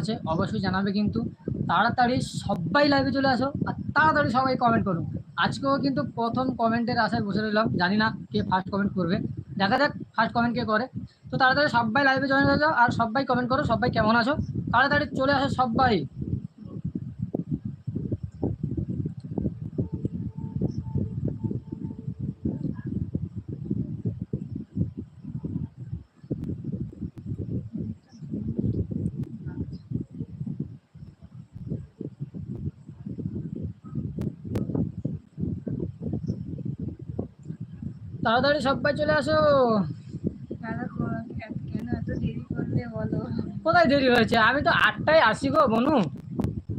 আছে, অবশ্যই জানাবে কিন্তু। তাড়াতাড়ি সবাই লাইভে চলে আসো আর তাড়াতাড়ি সবাই কমেন্ট করুন আজকেও কিন্তু প্রথম কমেন্টের আশায় বসে রইলাম। জানি না কে ফার্স্ট কমেন্ট করবে। দেখা যাক ফার্স্ট কমেন্ট কে করে। তো তাড়াতাড়ি সবাই লাইভে জয়েন হয়ে যাও আর সবাই কমেন্ট করো, সবাই কেমন আছো? তাড়াতাড়ি চলে আসো সবাই। তাড়াতাড়ি সবাই চলে আসো। দাদা কোথায় দেরি হয়েছে? আমি তো আটটায় আসি গো বনু।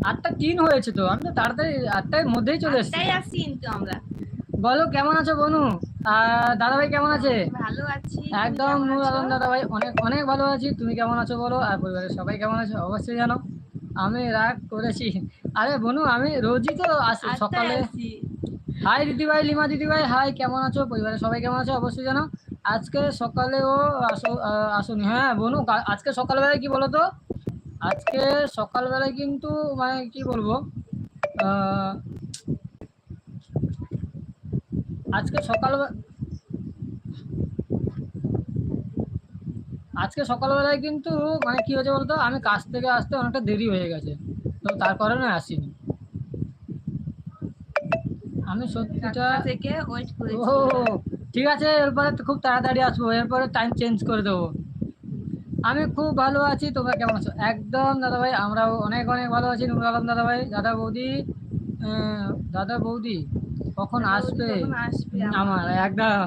আটটা তিন হয়েছে তো। আমি তো তাড়াতাড়ি আটটার মধ্যেই চলে আসছি আমরা। বলো কেমন আছো বনু? আর দাদাভাই কেমন আছে? ভালো আছি। একদম কেমন নূর আছো? আলম দাদাভাই অনেক অনেক ভালো আছি। তুমি কেমন আছো বলো? আর পরিবারের সবাই কেমন আছো? অবশ্যই জানো। আমি রাগ করেছি। আরে বনু আমি রোজই তো আসি সকালে। হাই দিদিভাই লিমা দিদিভাই হাই কেমন আছো? পরিবারের সবাই কেমন আছো? অবশ্যই জানো। আজকে সকালেও আসো আহ, আসুনি। হ্যাঁ বনু আজকে সকালবেলায় কি বলো তো আজকে সকালবেলায় কিন্তু মানে কি বলব? আজকে সকাল আজকে সকালবেলায় কিন্তু মানে কি হয়েছে বলতো? আমি কাজ থেকে আসতে অনেকটা দেরি হয়ে গেছে। তো তার কারণে আসিনি। আমি সত্যিটা থেকে ওয়েট ও ঠিক আছে এরপরে তো খুব তাড়াতাড়ি আসব। এরপরে টাইম চেঞ্জ করে দেবো। আমি খুব ভালো আছি তোমরা কেমন আছো? একদম দাদাভাই আমরাও অনেক অনেক ভালো আছি। নুরুল আলম দাদা আহ, দাদা বৌদি দাদা বৌদি কখন আসবে? আমার একদম।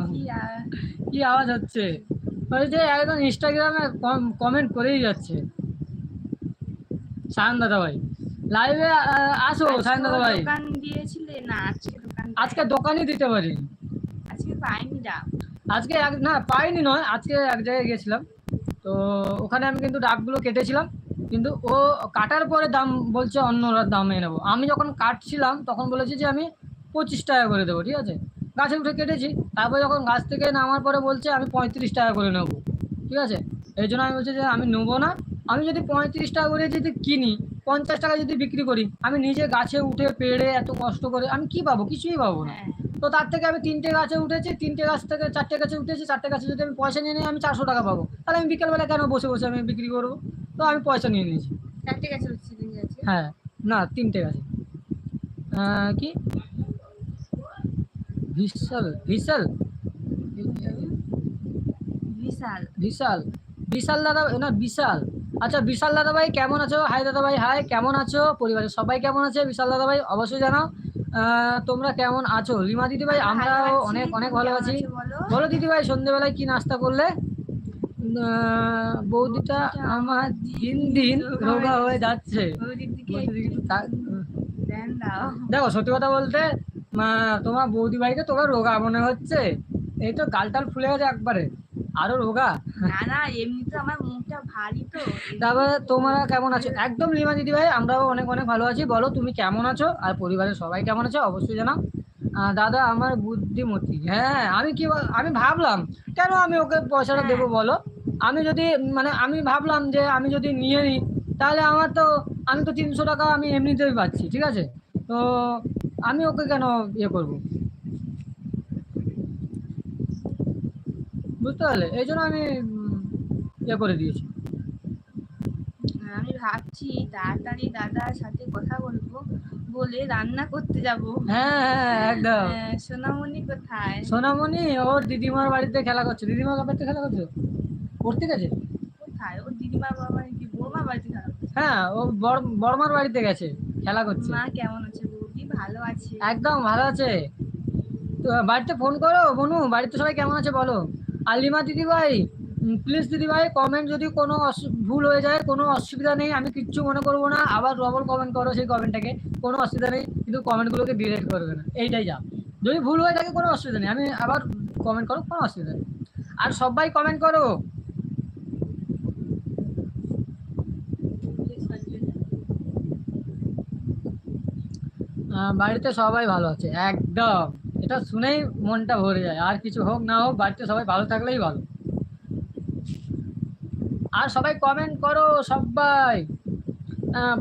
কি আওয়াজ হচ্ছে? ওই যে একদম ইনস্টাগ্রামে কমেন্ট করেই যাচ্ছে। সায়ন দাদা ভাই লাইভে আসো সায়ন দাদা ভাই দিয়েছিলে? না আজকে আজকে দোকানই দিতে পারি। আজকে পাইনি ডাক। আজকে এক- না পাইনি নয় আজকে এক জায়গায় গেছিলাম। তো ওখানে আমি কিন্তু ডাকগুলো কেটেছিলাম কিন্তু ও কাটার পরে দাম বলছে অন্য দামে নেব। আমি যখন কাটছিলাম তখন বলেছি যে আমি পঁচিশ টাকা করে দেবো ঠিক আছে? গাছে উঠে কেটেছি তারপরে যখন গাছ থেকে নামার পরে বলছে আমি পঁয়ত্রিশ টাকা করে নেব ঠিক আছে? এই জন্য আমি বলছি যে আমি নেব না। আমি যদি পঁয়ত্রিশ টাকা করে যদি কিনি পঞ্চাশ টাকা যদি বিক্রি করি আমি নিজে গাছে উঠে পেড়ে এত কষ্ট করে আমি কি পাবো? কিছুই পাবো না। হ্যাঁ। তো তার থেকে আমি তিনটে গাছে উঠেছি তিনটে গাছ থেকে চারটে গাছে উঠেছি চারটে গাছে যদি আমি পয়সা নিয়ে নিই আমি চারশো টাকা পাবো। তাহলে আমি বিকেলবেলা কেন বসে বসে আমি বিক্রি করব? তো আমি পয়সা নিয়ে নিয়েছি। চারটে গাছে হ্যাঁ না তিনটে গাছে। কি? বিশাল বিশাল বিশাল বিশাল বিশাল দাদা না বিশাল। আচ্ছা বিশাল দাদা ভাই কেমন আছো? হাই দাদা ভাই হাই কেমন আছো? পরিবারের সবাই কেমন আছে? বিশাল দাদা ভাই অবশ্যই জানাও। তোমরা কেমন আছো? রিমা দিদি ভাই আমরাও অনেক অনেক ভালো আছি। বলো? দিদি ভাই সন্ধ্যেবেলায় কি নাস্তা করলে? বৌদিটা আমার দিন দিন রোগা হয়ে যাচ্ছে। দেখো সত্যি কথা বলতে তোমার বৌদি ভাইকে তোমার রোগা মনে হচ্ছে। এই তো গালটাল ফুলে গেছে একবারে। আরও রোগা? না না এমনি তো আমার মুখটা ভারী তো তারপরে তোমরা কেমন আছো? একদম লিমা দিদি ভাই আমরাও অনেক অনেক ভালো আছি। বলো তুমি কেমন আছো? আর পরিবারের সবাই কেমন আছো? অবশ্যই জানাও। দাদা আমার বুদ্ধিমতী হ্যাঁ আমি কি আমি ভাবলাম কেন আমি ওকে পয়সাটা দেবো বলো? আমি যদি মানে আমি ভাবলাম যে আমি যদি নিয়ে নিই তাহলে আমার তো আমি তো তিনশো টাকা আমি এমনিতেই পাচ্ছি ঠিক আছে? তো আমি ওকে কেন ইয়ে করব? বুঝতে পারলে? এই জন্য আমি ইয়ে করে দিয়েছি। আমি ভাবছি তাড়াতাড়ি দাদার সাথে কথা বলব বলে রান্না করতে যাব। হ্যাঁ হ্যাঁ একদম। সোনামণি কোথায়? সোনামণি ওর দিদিমার বাড়িতে খেলা করছে। দিদিমার বাড়িতে খেলা করছে? পড়তে গেছে? কোথায়? ও দিদিমা বাবা কি বৌমা বাড়িতে খারাপ হ্যাঁ ও বড় বড়মার বাড়িতে গেছে খেলা করছে। মা কেমন আছে? বৌদি ভালো আছে? একদম ভালো আছে। তো বাড়িতে ফোন করো বনু বাড়িতে সবাই কেমন আছে বলো? আলিমা দিদি ভাই প্লিজ দিদি ভাই কমেন্ট যদি কোনো ভুল হয়ে যায়, কোনো অসুবিধা নেই, আমি কিচ্ছু মনে করব না, আবার ডবল কমেন্ট করো সেই কমেন্টটাকে কোনো অসুবিধা নেই, কিন্তু কমেন্টগুলোকে ডিলেট করবে না, এইটাই যা। যদি ভুল হয়ে থাকে, কোনো অসুবিধা নেই, আমি আবার কমেন্ট করো, কোনো অসুবিধা নেই। আর সবাই কমেন্ট করো। বাড়িতে সবাই ভালো আছে, একদম। এটা শুনেই মনটা ভরে যায়। আর কিছু হোক না হোক বাড়িতে সবাই ভালো থাকলেই ভালো। আর সবাই কমেন্ট করো সবাই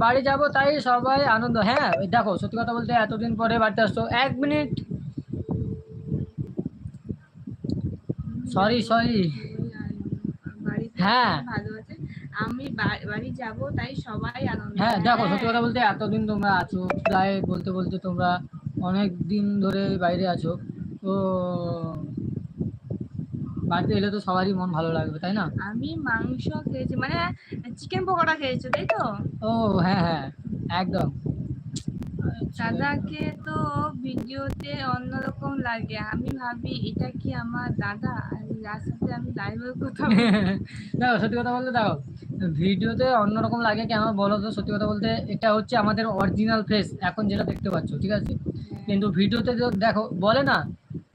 বাড়ি যাব তাই সবাই আনন্দ। হ্যাঁ ওই দেখো সত্যি কথা বলতে এতদিন পরে বাড়িতে আসছো। এক মিনিট সরি সরি হ্যাঁ। আমি বাড়ি যাব তাই সবাই আনন্দ। হ্যাঁ দেখো সত্যি কথা বলতে এতদিন তোমরা আছো। প্রায় বলতে বলতে তোমরা অনেক দিন ধরে বাইরে আছো তো বাড়িতে এলে তো সবারই মন ভালো লাগবে তাই না? আমি মাংস খেয়েছি মানে চিকেন পকোড়া খেয়েছো তাই তো? ও হ্যাঁ হ্যাঁ একদম। দাদাকে তো ভিডিওতে অন্যরকম লাগে আমি ভাবি এটা কি আমার দাদা? আর সাথে আমি লাইভে কথা। দেখো সত্যি কথা বলতে দেখো ভিডিওতে অন্যরকম লাগে কেন বলো তো সত্যি কথা বলতে? এটা হচ্ছে আমাদের অরিজিনাল ফেস এখন যেটা দেখতে পাচ্ছ ঠিক আছে? কিন্তু ভিডিওতে দেখো বলে না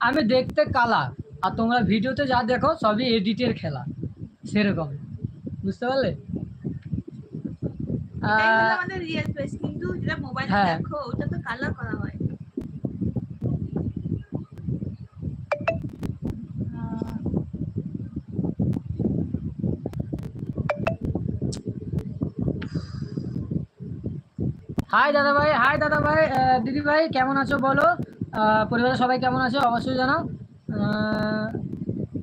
আমি দেখতে কালা আর তোমরা ভিডিওতে যা দেখো সবই এডিটের খেলা সেরকম বুঝতে পারলে? আমাদের রিয়েল ফেস কিন্তু যেটা মোবাইলে হ্যাঁ। দেখো ওটা তো কালার করা হয়। হাই দাদা ভাই হাই দাদা ভাই দিদি ভাই কেমন আছো বলো? পরিবারের সবাই কেমন আছো? অবশ্যই জানাও।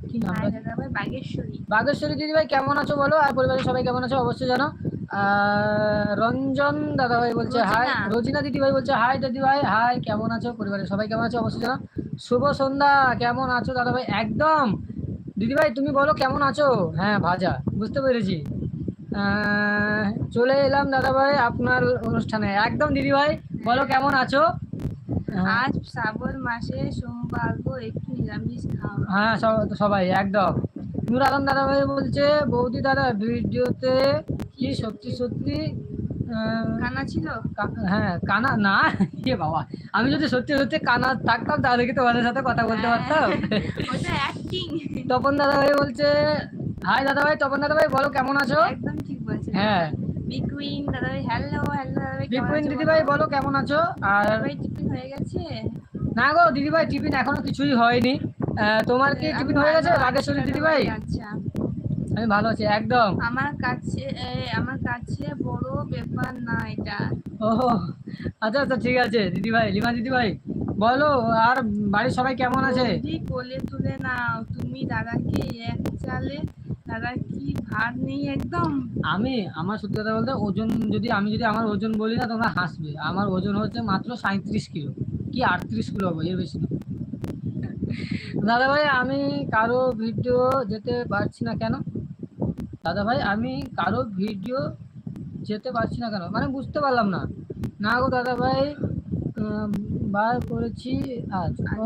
কি নাম? দাদা ভাই বাগেশ্বরী। বাগেশ্বরী দিদি ভাই কেমন আছো বলো? আর পরিবারের সবাই কেমন আছো? অবশ্যই জানো আহ, রঞ্জন দাদা ভাই বলছে হাই রোজিনা। দিদি ভাই বলছে হাই দিদি ভাই হাই কেমন আছো? পরিবারের সবাই কেমন আছো? অবশ্যই জানো শুভ সন্ধ্যা। কেমন আছো দাদা ভাই একদম। দিদি ভাই তুমি বলো কেমন আছো? হ্যাঁ ভাজা। বুঝতে পেরেছি। চলে এলাম দাদা ভাই আপনার অনুষ্ঠানে। একদম দিদি ভাই বলো কেমন আছো? আজ শ্রাবণ মাসে সোমবার একটু নিরামিষ খাও হ্যাঁ সব- সবাই একদম। নূর আলম দাদা ভাই বলছে বৌদি দাদা ভিডিওতে কি সত্যি সত্যি কানা ছিল? হ্যাঁ কানা না এ বাবা। আমি যদি সত্যি সত্যি কানা থাকতাম তাহলে কি তোমাদের সাথে কথা বলতে পারতাম? ওটা তপন দাদা ভাই বলছে হাই দাদা ভাই তপন দাদা ভাই বলো কেমন আছো? একদম ঠিক বলছেন হ্যাঁ। বিকুইন দাদা ভাই হ্যালো হ্যালো দাদা ভাই দিদি বলো? ভাই বলো কেমন আছো? আর ভাই টিফিন হয়ে গেছে? না গো দিদি ভাই টিফিন এখনও কিছুই হয়নি। তোমার কি টিফিন হয়ে গেছে? ভালো আছি বাগেশ্বরী দিদি ভাই আচ্ছা। আমি ভালো আছি একদম। আমার কাছে আমার কাছে বড় ব্যাপার না এটা। ও আচ্ছা আচ্ছা ঠিক আছে দিদি ভাই লিমা দিদি ভাই বলো আর বাড়ির সবাই কেমন আছে? কোলে তুলে নাও তুমি দাদাকে এক চালে দাদা কি ভার নেই একদম? আমি আমার সত্যি কথা বলতে ওজন যদি আমি যদি আমার ওজন বলি না তোমরা হাসবে। আমার ওজন হচ্ছে মাত্র সাঁত্রিশ কিলো। কি আটত্রিশ কিলো হবে এর বেশি না। দাদা ভাই আমি কারও ভিডিও যেতে পারছি না কেন? দাদা ভাই আমি কারও ভিডিও যেতে পারছি না কেন? মানে বুঝতে পারলাম না। না গো দাদা ভাই বার করেছি আজ। ও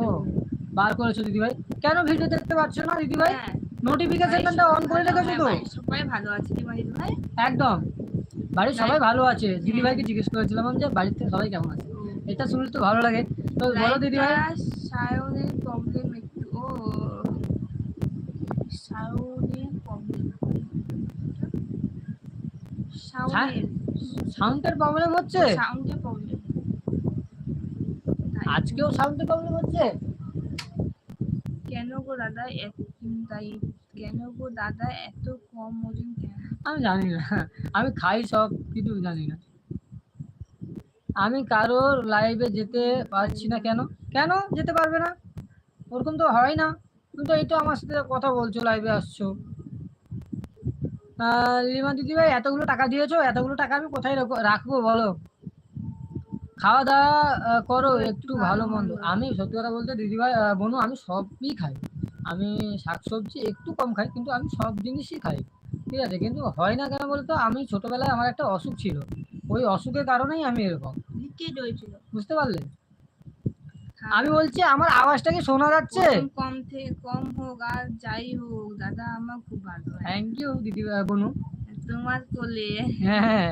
বার করেছ দিদি ভাই কেন ভিডিও দেখতে পাচ্ছ না দিদি ভাই হ্যাঁ। নোটিফিকেশনটা অন করে রেখেছো তো? হ্যাঁ, সবাই ভালো আছে মানে ভাই? একদম। বাড়ির সবাই ভালো আছে। দিদি ভাইকে জিজ্ঞেস করেছিলাম যে বাড়িতে সবাই কেমন আছে? এটা শুনলে তো ভালো লাগে। তো বলো দিদি ভাই। সায়নের প্রবলেম একটু ও সায়নের প্রবলেম সাউন্ডের প্রবলেম হচ্ছে? সাউন্ডের প্রবলেম আজকেও সাউন্ডের প্রবলেম হচ্ছে? কেন গো দাদা এত তাই কেন গো দাদা? এত কম ওজন কেন? আমি জানি না। আমি খাই সব কিছু জানি না। আমি কারোর লাইভে যেতে পারছি না কেন? কেন যেতে পারবে না? ওরকম তো হয় না। তুমি তো এই তো আমার সাথে কথা বলছো লাইভে আসছো। লিমা দিদি ভাই এতগুলো টাকা দিয়েছ এতগুলো টাকা আমি কোথায় রাখবো- বলো। খাওয়া দাওয়া করো একটু ভালো মন্দ। আমি সত্যি কথা বলতে দিদি ভাই আহ, বনু আমি সবই খাই। আমি শাকসবজি একটু কম খাই কিন্তু আমি সব জিনিসই খাই ঠিক আছে? কিন্তু হয় না কেন বলতো? আমি ছোটবেলায় আমার একটা অসুখ ছিল। ওই অসুখের কারণেই আমি এরকম। লিকেজ হয়েছিল বুঝতে পারলে? আমি বলছি আমার আওয়াজটা কি শোনা যাচ্ছে? কম থেকে কম হোক আর যাই হোক দাদা আমার খুব ভালো থ্যাংক ইউ দিদি বনু। তোমার কোলে। হ্যাঁ হ্যাঁ।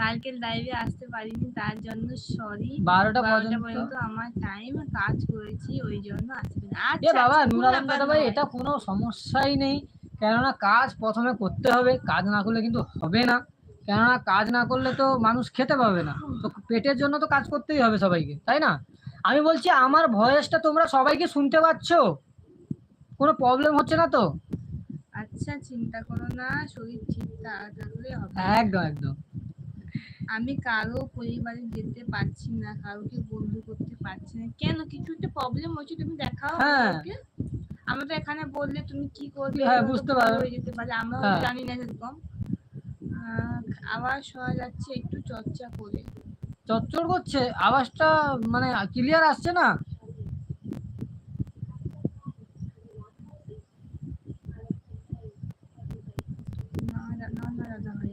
কালকে লাইভে আসতে পারিনি তার জন্য সরি বারোটা পর্যন্ত। আমার টাইম কাজ করেছি ওই জন্য পারিনি আচ্ছা বাবা ভাই এটা কোনো সমস্যাই নেই। কেননা কাজ প্রথমে করতে হবে কাজ না করলে কিন্তু হবে না। কেননা কাজ না করলে তো মানুষ খেতে পাবে না। তো পেটের জন্য তো কাজ করতেই হবে সবাইকে তাই না? আমি বলছি আমার ভয়েসটা তোমরা সবাইকে শুনতে পাচ্ছ? কোনো প্রবলেম হচ্ছে না তো? আচ্ছা চিন্তা করো না শরীর ঠিক থাকলে হবে। একদম একদম। আমি কারও পরিবারে যেতে পারছি না কারোকে বন্ধু করতে পারছি না। কেন? কিছু একটা প্রবলেম হচ্ছে তুমি দেখাও হ্যাঁ। আমাকে আমরা তো এখানে বললে তুমি কি করবে? হ্যাঁ, বুঝতে পারো। হয়ে যেতে পারে আমরাও হ্যাঁ। জানি না সেরকম। আহ, আওয়াজ শোনা যাচ্ছে একটু চর্চা করে। চচ্চর করছে আওয়াজটা মানে ক্লিয়ার আসছে না না না না দাদা ভাই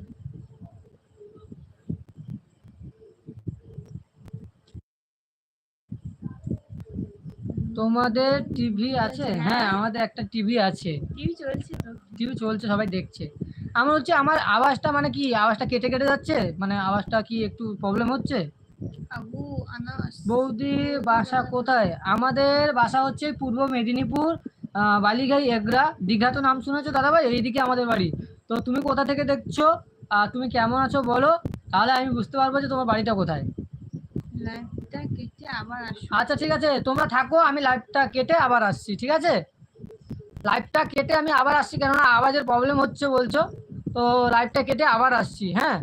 তোমাদের টিভি আছে? হ্যাঁ। হ্যাঁ আমাদের একটা টিভি আছে। টিভি চলছে তো। টিভি চলছে সবাই দেখছে। আমার হচ্ছে আমার আওয়াজটা মানে কি আওয়াজটা কেটে কেটে যাচ্ছে? মানে আওয়াজটা কি একটু প্রবলেম হচ্ছে? বৌদি বাসা কোথায়? আমাদের বাসা হচ্ছে পূর্ব মেদিনীপুর আহ, বালিঘাই এগরা। দীঘা তো নাম শুনেছো দাদাভাই? এইদিকে আমাদের বাড়ি। তো তুমি কোথা থেকে দেখছ? আর তুমি কেমন আছো বলো? তাহলে আমি বুঝতে পারব যে তোমার বাড়িটা কোথায়। লাইটটা কেটে আবার আসো। আচ্ছা ঠিক আছে, তোমরা থাকো, আমি লাইভটা কেটে আবার আসছি, ঠিক আছে? লাইভটা কেটে আমি আবার আসছি, কেননা আওয়াজের প্রবলেম হচ্ছে বলছো, তো লাইভটা কেটে আবার আসছি হ্যাঁ?